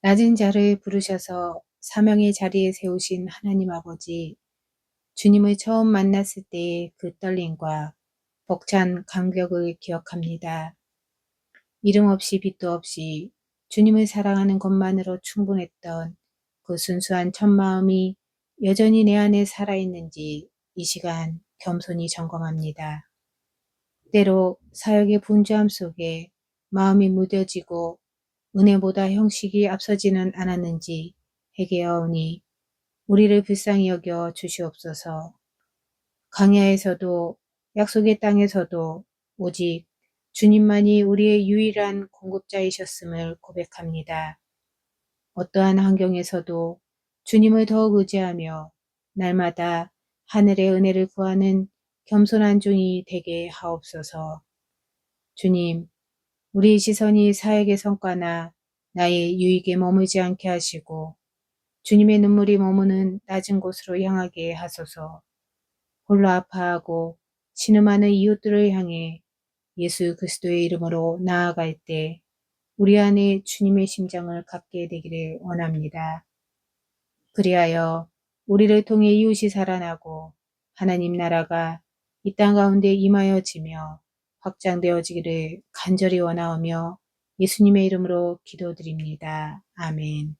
낮은 자를 부르셔서 사명의 자리에 세우신 하나님 아버지, 주님을 처음 만났을 때의 그 떨림과 벅찬 감격을 기억합니다. 이름 없이 빛도 없이 주님을 사랑하는 것만으로 충분했던 그 순수한 첫 마음이 여전히 내 안에 살아있는지 이 시간 겸손히 점검합니다. 때로 사역의 분주함 속에 마음이 무뎌지고 은혜보다 형식이 앞서지는 않았는지 회개하오니 우리를 불쌍히 여겨 주시옵소서. 강야에서도 약속의 땅에서도 오직 주님만이 우리의 유일한 공급자이셨음을 고백합니다. 어떠한 환경에서도 주님을 더욱 의지하며 날마다 하늘의 은혜를 구하는 겸손한 종이 되게 하옵소서. 주님, 우리 시선이 사역의 성과나 나의 유익에 머물지 않게 하시고 주님의 눈물이 머무는 낮은 곳으로 향하게 하소서. 홀로 아파하고 신음하는 이웃들을 향해 예수 그리스도의 이름으로 나아갈 때 우리 안에 주님의 심정을 갖게 되기를 원합니다. 그리하여 우리를 통해 이웃이 살아나고 하나님 나라가 이 땅 가운데 임하여지며 확장되어지기를 간절히 원하오며 예수님의 이름으로 기도드립니다. 아멘.